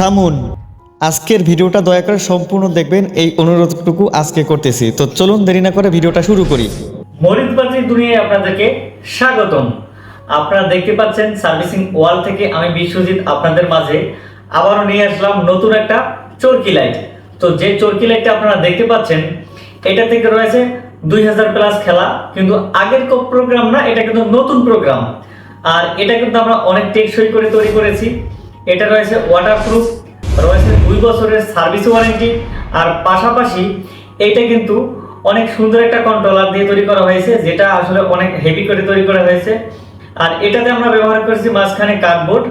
থামুন। আজকের ভিডিওটা দয়া করে সম্পূর্ণ দেখবেন। এই অনুরোধটুকু আজকে করতেছি। তো চলুন দেরি না করে ভিডিওটা শুরু করি। মরিচবাজির দুনিয়ায় আপনাদেরকে স্বাগতম। আপনারা দেখতে পাচ্ছেন সার্ভিসিং ওয়াল থেকে আমি বিশ্বজিৎ আপনাদের মাঝে। আবারও নিয়ে আসলাম নতুন একটা চরকি লাইট। তো যে চরকি লাইটটা আপনারা দেখতে পাচ্ছেন, এটা থেকে রয়েছে দুই হাজার প্লাস খেলা। কিন্তু আগের প্রোগ্রাম না, এটা কিন্তু নতুন প্রোগ্রাম। আর এটা কিন্তু আমরা অনেক টেকসই করে তৈরি করেছি। এটা রয়েছে ওয়াটারপ্রুফ রয়েছে দুই বছরের সার্ভিস ওয়ারেন্টি আর পাশাপাশি এটা কিন্তু অনেক সুন্দর একটা কন্ট্রোলার দিয়ে তৈরি করা হয়েছে, যেটা আসলে অনেক হেভি করে তৈরি করা হয়েছে। আর এটাতে আমরা ব্যবহার করেছি মাঝখানে কার্ডবোর্ড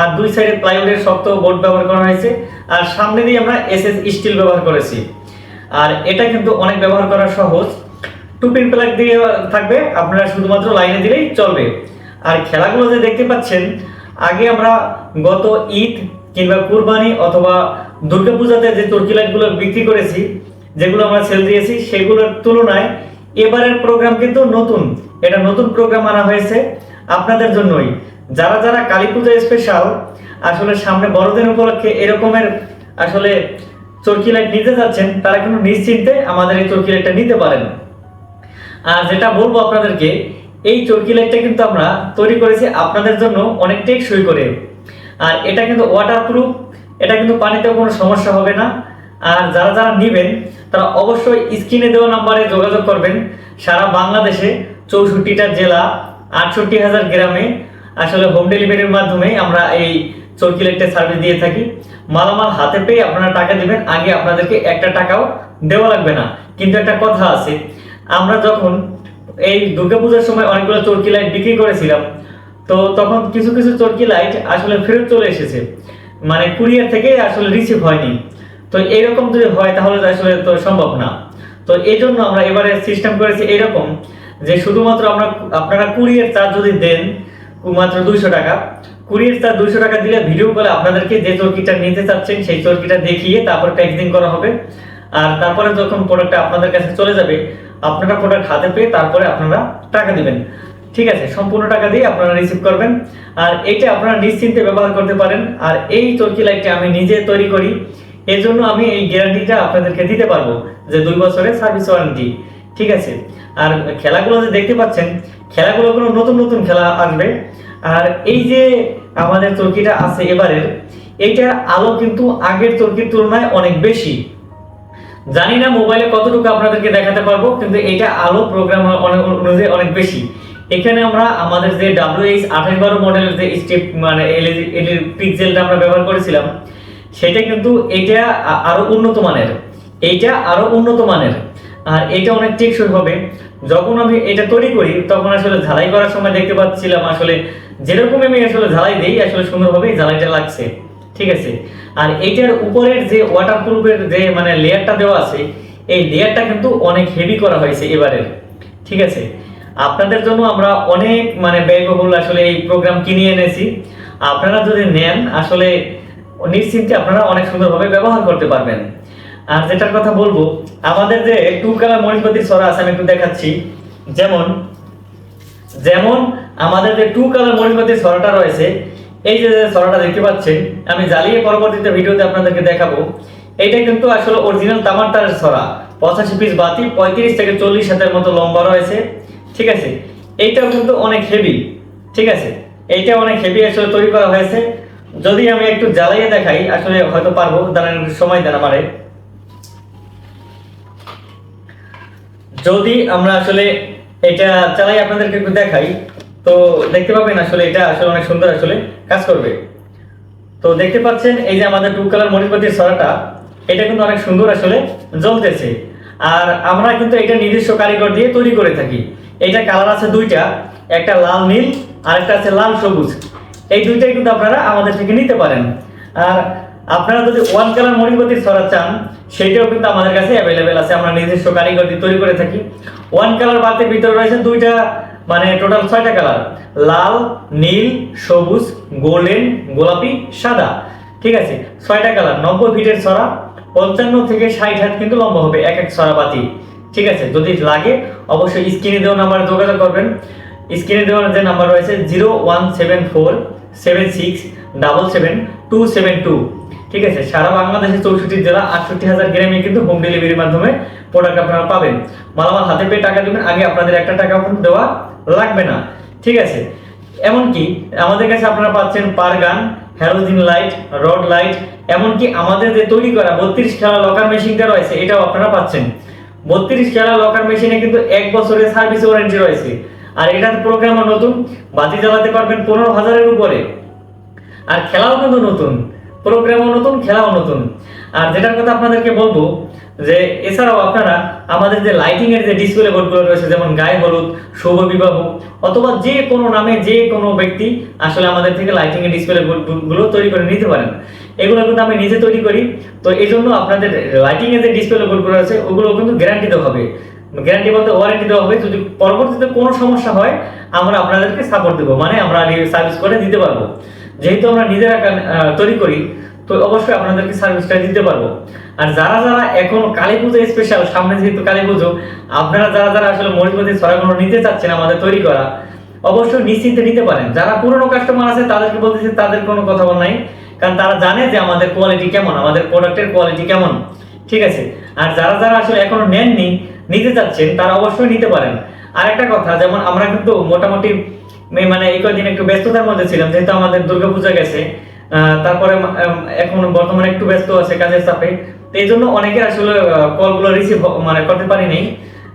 আর দুই সাইডে প্লাইউডের শক্ত বোর্ড ব্যবহার করা হয়েছে, আর সামনে দিয়ে আমরা এসএস স্টিল ব্যবহার করেছি। আর এটা কিন্তু অনেক ব্যবহার করা সহজ। টু পিন প্লাগ দিয়ে থাকবে, আপনারা শুধুমাত্র লাইনে দিলেই চলবে। আর খেলাগুলো যে দেখতে পাচ্ছেন আগে আমরা গত ঈদ কিংবা কুরবানি অথবা দুর্গাপূজাতে যে তুর্কি লাইটগুলো বিক্রি করেছি, যেগুলো আমরা সেল দিয়েছি, সেগুলোর তুলনায় এবারের প্রোগ্রাম কিন্তু নতুন। এটা নতুন প্রোগ্রাম আনা হয়েছে আপনাদের জন্যই। যারা যারা কালী পূজা স্পেশাল আসলে সামনে বড়দিন উপলক্ষে এরকমের আসলে চরকি লাইট নিতে যাচ্ছেন, তারা কিন্তু নিশ্চিন্তে আমাদের এই চরকি লাইটটা নিতে পারেন। আর যেটা বলব আপনাদেরকে এই চরকি লাইটটা কিন্তু আমরা তৈরি করেছি আপনাদের জন্য অনেক টেকসই করে। আর এটা কিন্তু ওয়াটারপ্রুফ এটা কিন্তু পানিতেও কোনো সমস্যা হবে না। আর যারা যারা নেবেন, তারা অবশ্যই স্ক্রিনে দেওয়া নাম্বারে যোগাযোগ করবেন। সারা বাংলাদেশে চৌষট্টিটা জেলা, আটষট্টি হাজার গ্রামে আসলে হোম ডেলিভারির মাধ্যমে আমরা এই চরকি লাইটটা সার্ভিস দিয়ে থাকি। মালামাল হাতে পেয়ে আপনারা টাকা দিবেন, আগে আপনাদেরকে একটা টাকাও দেওয়া লাগবে না। কিন্তু একটা কথা আছে, আমরা যখন এই দুর্গাপূজার সময় অনেকগুলো চরকি লাইট বিক্রি করেছিলাম। তো তখন কিছু কিছু চরকি লাইট আসলে ফেরত চলে এসেছে। মানে কুরিয়ার থেকে আসলে রিসিভ হয়নি। তো এরকম যদি হয় তাহলে আসলে তো সম্ভব না। তো এই জন্য আমরা এবারে সিস্টেম করেছি এরকম যে শুধুমাত্র আমরা আপনারা কুরিয়ার চার্জ যদি দেন, মাত্র দুইশো টাকা। কুরিয়ার চার্জ দুইশো টাকা দিলে ভিডিও কলে আপনাদেরকে যে চরকিটা নিতে চাচ্ছেন, সেই চরকিটা দেখিয়ে তারপর প্যাকেজিং করা হবে। আর তারপরে যখন প্রোডাক্টটা আপনাদের কাছে চলে যাবে আপনারা প্রোডাক্ট হাতে পেয়ে তারপরে আপনারা টাকা দিবেন। ঠিক আছে, সম্পূর্ণ টাকা দিয়ে আপনারা রিসিভ করবেন। আর এইটা আপনারা নিশ্চিন্তে ব্যবহার করতে পারেন। আর এই চরকি লাইটটা আমি নিজে তৈরি করি। এর জন্য আমি এই গ্যারান্টিটা আপনাদেরকে দিতে পারব যে দুই বছরের সার্ভিস ওয়ারেন্টি ঠিক আছে? আর খেলাগুলো যে দেখতে পাচ্ছেন, খেলাগুলো কোনো নতুন নতুন খেলা আসবে। আর এই যে আমাদের চরকিটা আছে এবারের, এইটার আলো কিন্তু আগের চরকির তুলনায় অনেক বেশি। জানি না মোবাইলে কতটুকু আপনাদেরকে দেখাতে পারব, কিন্তু এটা আলো প্রোগ্রাম অনুযায়ী অনেক বেশি। এখানে আমরা আমাদের যে ডাব্লিউ এইচ আঠাশ বারো মডেলের যে স্টেপ মানে এলইডি পিক্সেলটা আমরা ব্যবহার করেছিলাম, সেটা কিন্তু এটা আরও উন্নত মানের। এইটা আরও উন্নত মানের। আর এটা অনেক টেকসই হবে। যখন আমি এটা তৈরি করি, তখন আসলে ঝালাই করার সময় দেখতে পাচ্ছিলাম আসলে যেরকম আমি আসলে ঝালাই দিই, আসলে সুন্দরভাবেই ঝালাইটা লাগছে। ঠিক আছে? আর এইটার উপরের যে ওয়াটারপ্রুফের যে মানে লেয়ারটা দেওয়া আছে, এই লেয়ারটা কিন্তু অনেক হেভি করা হয়েছে এবারে। ঠিক আছে? আপনাদের জন্য আমরা অনেক মানে ব্যয়বহুল আসলে এই প্রোগ্রাম কিনে এনেছি। আপনারা যদি নেন, আসলে নিশ্চিন্তে আপনারা অনেক সুন্দরভাবে ব্যবহার করতে পারবেন। আর যেটার কথা বলব, আমাদের যে টু কালার মরিচপাতির সরা আছে, আমি একটু দেখাচ্ছি। যেমন যেমন আমাদের যে টু কালার মরিচপাতির সরাটা রয়েছে এই যে সরাটা দেখতে পাচ্ছেন, আমি জ্বালিয়ে পরবর্তীতে ভিডিওতে আপনাদেরকে দেখাবো। এইটা কিন্তু আসলে অরিজিনাল তামারটার সরা পঁচাশি পিস বাতি, পঁয়ত্রিশ থেকে চল্লিশ হাতের মতো লম্বা রয়েছে। ঠিক আছে? এইটাও কিন্তু অনেক হেভি ঠিক আছে? এইটা অনেক হেভি আসলে তৈরি করা হয়েছে। যদি আমি একটু জ্বালাইয়ে দেখাই, আসলে হয়তো পারব। দাঁড়ানোর সময় দেন আমারে। যদি আমরা আসলে এটা চালাই আপনাদেরকে একটু দেখাই তো দেখতে পাবেন আসলে এটা আসলে অনেক সুন্দর আসলে কাজ করবে। তো দেখতে পাচ্ছেন এই যে আমাদের টু কালার মরিচপাতির সরাটা এটা কিন্তু অনেক সুন্দর আসলে জ্বলতেছে। আর আমরা কিন্তু এটা নিজস্ব কারিগর দিয়ে তৈরি করে থাকি। এটা কালার আছে দুইটা, একটা লাল নীল আর একটা আছে লাল সবুজ। এই দুইটাই কিন্তু আপনারা আমাদের থেকে নিতে পারেন। আর আপনারা যদি ওয়ান কালার মরিচপাতির সরা চান, সেটাও কিন্তু আমাদের কাছে অ্যাভেলেবেল আছে। আমরা নিজস্ব কারিগর দিয়ে তৈরি করে থাকি। ওয়ান কালার বাতির ভিতরে রয়েছে দুইটা মানে টোটাল ছয়টা কালার লাল, নীল, সবুজ গোল্ডেন গোলাপি, সাদা। ঠিক আছে? ছয়টা কালার নব্বই ফিটের ছড়া, পঞ্চান্ন থেকে ষাট হাত কিন্তু লম্বা হবে, এক এক ছড়া বাতি। ঠিক আছে? যদি লাগে, অবশ্যই স্ক্রিনে দেওয়া নাম্বারে যোগাযোগ করবেন। স্ক্রিনে দেওয়ার যে নাম্বার রয়েছে zero one seven four seven six double seven two seven two ঠিক আছে, সারা বাংলাদেশে চৌষট্টি জেলা আটষট্টি হাজার গ্রামে কিন্তু হোম ডেলিভারির মাধ্যমে প্রোডাক্ট আপনারা পাবেন। মালামাল হাতে পেয়ে টাকা দেবেন, আগে আপনাদের একটা টাকা দেওয়া লাগবে না। ঠিক আছে, এমনকি আমাদের কাছে আপনারা পাচ্ছেন পারগান, হ্যালোজিন লাইট, রড লাইট, এমনকি আমাদের যে তৈরি করা বত্রিশ খেলা লকার মেশিনটা রয়েছে, এটাও আপনারা পাচ্ছেন। বত্রিশ খেলা লকার মেশিনে কিন্তু এক বছরের সার্ভিস ওয়ারেন্টি রয়েছে। আর এটার প্রোগ্রাম নতুন, বাতি জ্বালাতে পারবেন পনেরো হাজারের উপরে। আর খেলাও কিন্তু নতুন। প্রোগ্রামও নতুন, খেলাও নতুন। আর যেটার কথা আপনাদেরকে বলব, যে এছাড়াও আপনারা আমাদের যে লাইটিং এর যে ডিসপ্লে বোর্ডগুলো রয়েছে, যেমন গায়ে হলুদ, শুভ বিবাহ, অথবা যে কোনো নামে যে কোনো ব্যক্তি আসলে আমাদের থেকে লাইটিং এর ডিসপ্লে বোর্ডগুলো তৈরি করে নিতে পারেন। এগুলো কিন্তু আমি নিজে তৈরি করি। তো এই জন্য আপনাদের লাইটিং এর যে ডিসপ্লে বোর্ডগুলো আছে ওগুলো কিন্তু গ্যারান্টি দেওয়া হবে। গ্যারান্টি বলতে ওয়ারেন্টি দেওয়া হবে। যদি পরবর্তীতে কোনো সমস্যা হয়, আমরা আপনাদেরকে সাপোর্ট দেবো। মানে আমরা সার্ভিস করে দিতে পারব। যেহেতু আমরা নিজেরা তৈরি করি, তো অবশ্যই আপনাদেরকে সার্ভিসটা দিতে পারব। আর যারা যারা এখন কালী পুজো স্পেশাল সামনে যেহেতু কালী পুজো আপনারা যারা যারা আসলে মরিচপতি, ছড়াগুলো নিতে চাচ্ছেন আমাদের তৈরি করা, অবশ্যই নিশ্চিন্তে নিতে পারেন। যারা পুরনো কাস্টমার আছে, তাদেরকে বলতেছি তাদের কোনো কথা বল নাই, কারণ তারা জানে যে আমাদের কোয়ালিটি কেমন, আমাদের প্রোডাক্টের কোয়ালিটি কেমন। ঠিক আছে? আর যারা যারা আসলে এখনও নেননি, নিতে চাচ্ছেন, তারা অবশ্যই নিতে পারেন। আর একটা কথা, যেমন আমরা কিন্তু মোটামুটি মানে এই কয়েকদিন একটু ব্যস্ততার মধ্যে ছিলাম যেহেতু আমাদের দুর্গাপূজা গেছে তারপরে এখন বর্তমানে একটু ব্যস্ত আছে কাজের চাপে তো এই জন্য অনেকের আসলে কলগুলো রিসিভ মানে করতে পারিনি।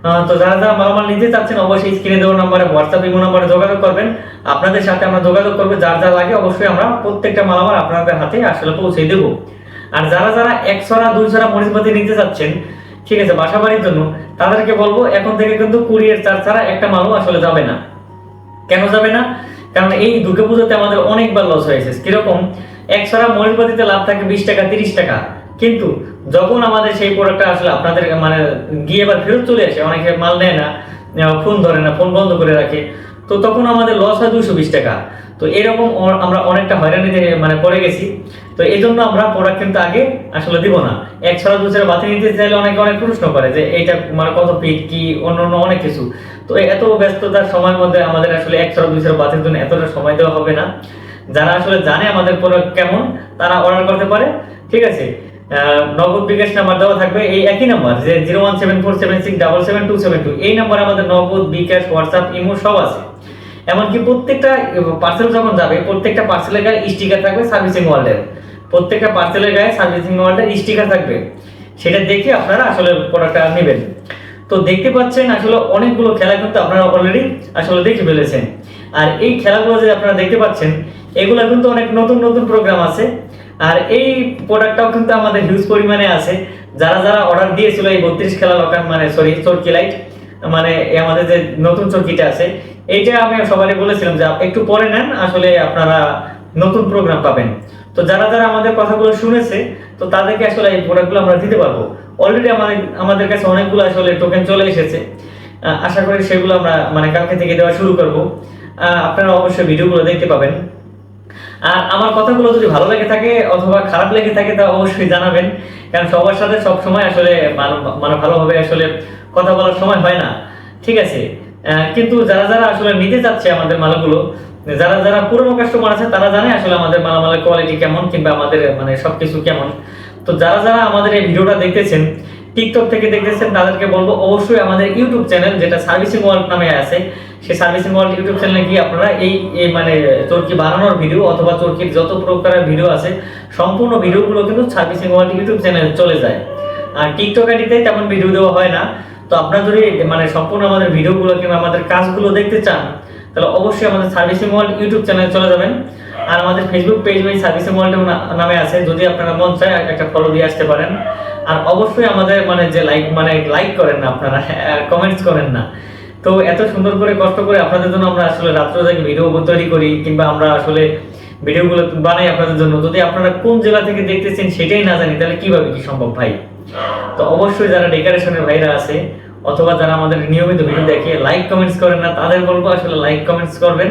আহ, তো যারা যারা মালামাল নিতে চাচ্ছেন অবশ্যই স্ক্রিনে দেওয়া নাম্বারে হোয়াটসঅ্যাপ ইমো নাম্বারে যোগাযোগ করবেন। আপনাদের সাথে আমরা যোগাযোগ করব যার যা লাগে অবশ্যই আমরা প্রত্যেকটা মালামাল আপনাদের হাতে আসলে পৌঁছে দেবো। আর যারা যারা একশোরা দুইশোরা মরিচপাতি নিতে চাচ্ছেন ঠিক আছে বাসা বাড়ির জন্য তাদেরকে বলব এখন থেকে কিন্তু কুরিয়ার চার্জ ছাড়া একটা মালও আসলে যাবে না। কেন যাবে না? কারণ এই দুর্গাপুজোতে আমাদের অনেকবার লস হয়েছে। কীরকম? এক ছড়া মরিচপাতিতে লাভ থাকে বিশ টাকা, তিরিশ টাকা। কিন্তু যখন আমাদের সেই প্রোডাক্টটা আসলে, আপনাদের মানে গিয়ে এবার ফেরত চলে আসে, অনেকে মাল নেয় না ফোন ধরে না ফোন বন্ধ করে রাখে। তো তখন আমাদের লস হয় দুশো বিশ টাকা। তো এরকম আমরা অনেকটা হয়রানিতে মানে পড়ে গেছি। তো এই জন্য আমরা প্রোডাক্ট কিন্তু আগে আসলে দিব না। এক ছড়া দু ছড়া বাতি নিতে চাইলে অনেকে অনেক প্রশ্ন করে যে এইটা মানে কত ফিট কি, অন্য অন্য অনেক কিছু। তো এত ব্যস্ততার সময়ের মধ্যে আমাদের আসলে এক ছড়া দুই ছড়া বাতির জন্য এতটা সময় দেওয়া হবে না। যারা আসলে জানে আমাদের প্রোডাক্ট কেমন, তারা অর্ডার করতে পারে। ঠিক আছে? নগদ বিকাশ নাম্বার দেওয়া থাকবে। এই একই নাম্বার যে zero one seven four seven six double seven two seven two এই নাম্বারে আমাদের নগদ বিকাশ হোয়াটসঅ্যাপ ইমো সব আছে। এমনকি প্রত্যেকটা পার্সেল যখন যাবে, প্রত্যেকটা পার্সেলের গায়ে স্টিকার থাকবে সার্ভিসিং ওয়ার্ল্ডের প্রত্যেকটা পার্সেলের গায়ে সার্ভিসিং ওয়ার্ল্ডের স্টিকার থাকবে। সেটা দেখে আপনারা আসলে প্রোডাক্টটা নেবেন। তো দেখতে পাচ্ছেন আসলে অনেকগুলো খেলা কিন্তু আপনারা অলরেডি আসলে দেখে ফেলেছেন। আর এই খেলাগুলো যে আপনারা দেখতে পাচ্ছেন, এগুলো কিন্তু অনেক নতুন নতুন প্রোগ্রাম আছে। আর এই প্রোডাক্টটাও কিন্তু আমাদের হিউজ পরিমাণে আছে। যারা যারা অর্ডার দিয়েছিল এই বত্রিশ খেলা লোকান মানে সরি চরকি লাইট মানে আমাদের যে নতুন চরকিটা আছে এইটা আমি সবাই বলেছিলাম যে একটু পরে নেন, আসলে আপনারা নতুন প্রোগ্রাম পাবেন। তো যারা যারা আমাদের কথাগুলো শুনেছে, তো তাদেরকে আসলে এই প্রোডাক্টগুলো আমরা দিতে পারব। অলরেডি আমাদের আমাদের কাছে অনেকগুলো আসলে টোকেন চলে এসেছে। আশা করি সেগুলো আমরা মানে কালকে থেকে দেওয়া শুরু করব। আপনারা অবশ্যই ভিডিওগুলো দেখতে পাবেন। আর আমার কথাগুলো যদি ভালো লেগে থাকে অথবা খারাপ লেগে থাকে, তা অবশ্যই জানাবেন। কারণ সবার সাথে সব সময় আসলে মানে ভালোভাবে আসলে কথা বলার সময় হয় না। ঠিক আছে? কিন্তু যারা যারা আসলে নিতে চাচ্ছে আমাদের মালগুলো, যারা যারা পুরনো কাস্টমার আছে, তারা জানে আসলে আমাদের মালামালের কোয়ালিটি কেমন কিংবা আমাদের মানে সবকিছু কেমন। তো যারা যারা আমাদের এই ভিডিওটা দেখতেছেন টিকটক থেকে দেখতেছেন, তাদেরকে বলব অবশ্যই আমাদের ইউটিউব চ্যানেল যেটা সার্ভিসিং ওয়ার্ল্ড নামে আছে, সেই সার্ভিসিং ওয়ার্ল্ড ইউটিউব চ্যানেলে গিয়ে আপনারা এই এই মানে চরকি বানানোর ভিডিও অথবা চরকির যত প্রকারের ভিডিও আছে, সম্পূর্ণ ভিডিওগুলো কিন্তু সার্ভিসিং ওয়ার্ল্ড ইউটিউব চ্যানেলে চলে যায়। আর টিকটক আইডিতে তেমন ভিডিও দেওয়া হয় না। তো আপনারা যদি মানে সম্পূর্ণ আমাদের ভিডিওগুলো কিংবা আমাদের কাজগুলো দেখতে চান, তাহলে অবশ্যই আমাদের সার্ভিসিং ওয়ার্ল্ড ইউটিউব চ্যানেলে চলে যাবেন। আর আমাদের ফেসবুক পেজ ওই সার্ভিসিং ওয়ার্ল্ড নামে আছে, যদি আপনারা মন চায় একটা ফলো দিয়ে আসতে পারেন। আর অবশ্যই আমাদের মানে যে লাইক মানে লাইক করেন না আপনারা কমেন্টস করেন না। তো এত সুন্দর করে কষ্ট করে আপনাদের জন্য আমরা আসলে রাত্র থেকে ভিডিও তৈরি করি, কিংবা আমরা আসলে ভিডিওগুলো বানাই আপনাদের জন্য। যদি আপনারা কোন জেলা থেকে দেখতেছেন সেটাই না জানি, তাহলে কীভাবে কি সম্ভব ভাই? তো অবশ্যই যারা ডেকারেশনের ভাইরা আছে, অথবা যারা আমাদের নিয়মিত ভিডিও দেখে লাইক কমেন্টস করেন না, তাদের বলব আসলে লাইক কমেন্টস করবেন।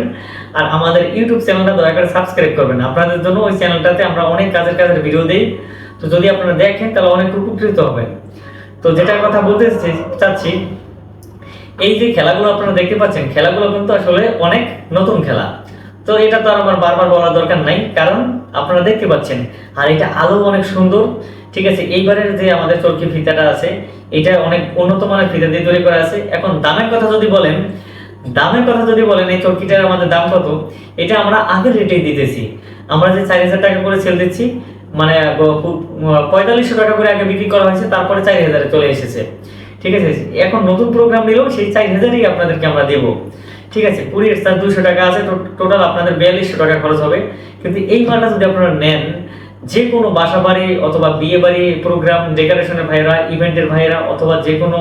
আর আমাদের ইউটিউব চ্যানেলটা দয়া করে সাবস্ক্রাইব করবেন। আপনাদের জন্য ওই চ্যানেলটাতে আমরা অনেক কাজের কাজের ভিডিও দিই। তো যদি আপনারা দেখেন, তাহলে অনেক উপকৃত হবেন। তো যেটার কথা বলতে চাচ্ছি, এই যে খেলাগুলো আপনারা দেখতে পাচ্ছেন, খেলাগুলো কিন্তু আসলে অনেক নতুন খেলা। তো এটা তো আর আমার বারবার বলার দরকার নাই, কারণ আপনারা দেখতে পাচ্ছেন, আর এটা আলো অনেক সুন্দর, ঠিক আছে? এইবারের যে আমাদের চরকি ফিতাটা আছে, এটা অনেক উন্নত মানের ফিতা দিয়ে তৈরি করা আছে। এখন দামের কথা যদি বলেন, দামের কথা যদি বলেন, এই চরকিটার আমাদের দাম কত? এটা আমরা আগের রেটেই দিতেছি। আমরা যে চার হাজার টাকা করে সেল দিচ্ছি মানে পঁয়তাল্লিশশো টাকা করে আগে বিক্রি করা হয়েছে, তারপরে চার হাজারে চলে এসেছে। ঠিক আছে? এখন নতুন প্রোগ্রাম নিলেও সেই চার হাজারই আপনাদেরকে আমরা দেবো। ঠিক আছে, কুড়ির চার দুশো টাকা আছে টোটাল আপনাদের বিয়াল্লিশশো টাকা খরচ হবে। কিন্তু এই মালটা যদি আপনারা নেন যে কোনো বাসা বাড়ি অথবা বিয়ে বাড়ি প্রোগ্রাম ডেকোরেশনের ভাইয়েরা ইভেন্টের ভাইয়েরা, অথবা যে কোনো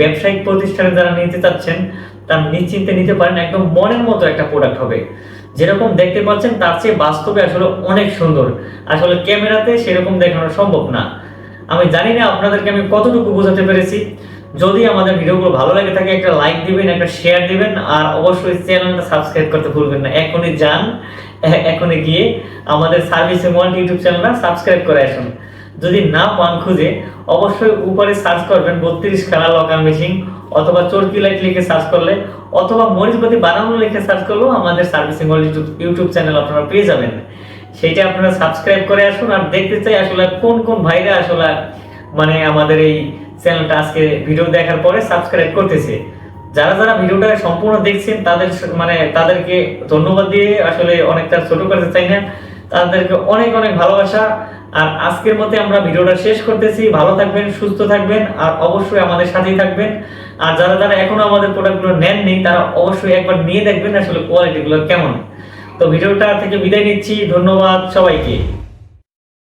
ব্যবসায়িক প্রতিষ্ঠানে যারা নিতে চাচ্ছেন, তার নিশ্চিন্তে নিতে পারেন, একদম মনের মতো একটা প্রোডাক্ট হবে। যেরকম দেখতে পাচ্ছেন, তার চেয়ে বাস্তবে আসলে অনেক সুন্দর। আসলে ক্যামেরাতে সেরকম দেখানো সম্ভব না। আমি জানি না আপনাদেরকে আমি কতটুকু বোঝাতে পেরেছি। যদি আমাদের ভিডিওগুলো ভালো লাগে থাকে একটা লাইক দিবেন, একটা শেয়ার দিবেন, আর অবশ্যই চ্যানেলটা সাবস্ক্রাইব করতে ভুলবেন না। এখনই যান এখনই গিয়ে আমাদের সার্ভিস ওয়ান ইউটিউব চ্যানেলটা সাবস্ক্রাইব করে আসুন। যদি না পান খুঁজে, অবশ্যই উপরে সার্চ করবেন বত্রিশ খেলা লকার মেশিন অথবা চরকি লাইট লিখে সার্চ করলে, অথবা মরিচপতি বানানো লিখে সার্চ করলেও আমাদের servicing world YouTube YouTube channel আপনারা পেয়ে যাবেন। সেইটা আপনারা সাবস্ক্রাইব করে আসুন, আর দেখতে চাই আসলে কোন কোন ভাইরা আসলে মানে আমাদের এই চ্যানেলটা আজকে ভিডিও দেখার পরে সাবস্ক্রাইব করতেছে। যারা যারা ভিডিওটা সম্পূর্ণ দেখছেন, তাদের মানে তাদেরকে ধন্যবাদ দিয়ে আসলে অনেকটা ছোট করতে চাই না। তাদেরকে অনেক অনেক ভালোবাসা। আর আজকের মতে আমরা ভিডিওটা শেষ করতেছি। ভালো থাকবেন, সুস্থ থাকবেন, আর অবশ্যই আমাদের সাথেই থাকবেন। আর যারা যারা এখনও আমাদের প্রোডাক্টগুলো নেননি, তারা অবশ্যই একবার নিয়ে দেখবেন আসলে কোয়ালিটিগুলো কেমন। তো ভিডিওটা থেকে বিদায় নিচ্ছি। ধন্যবাদ সবাইকে।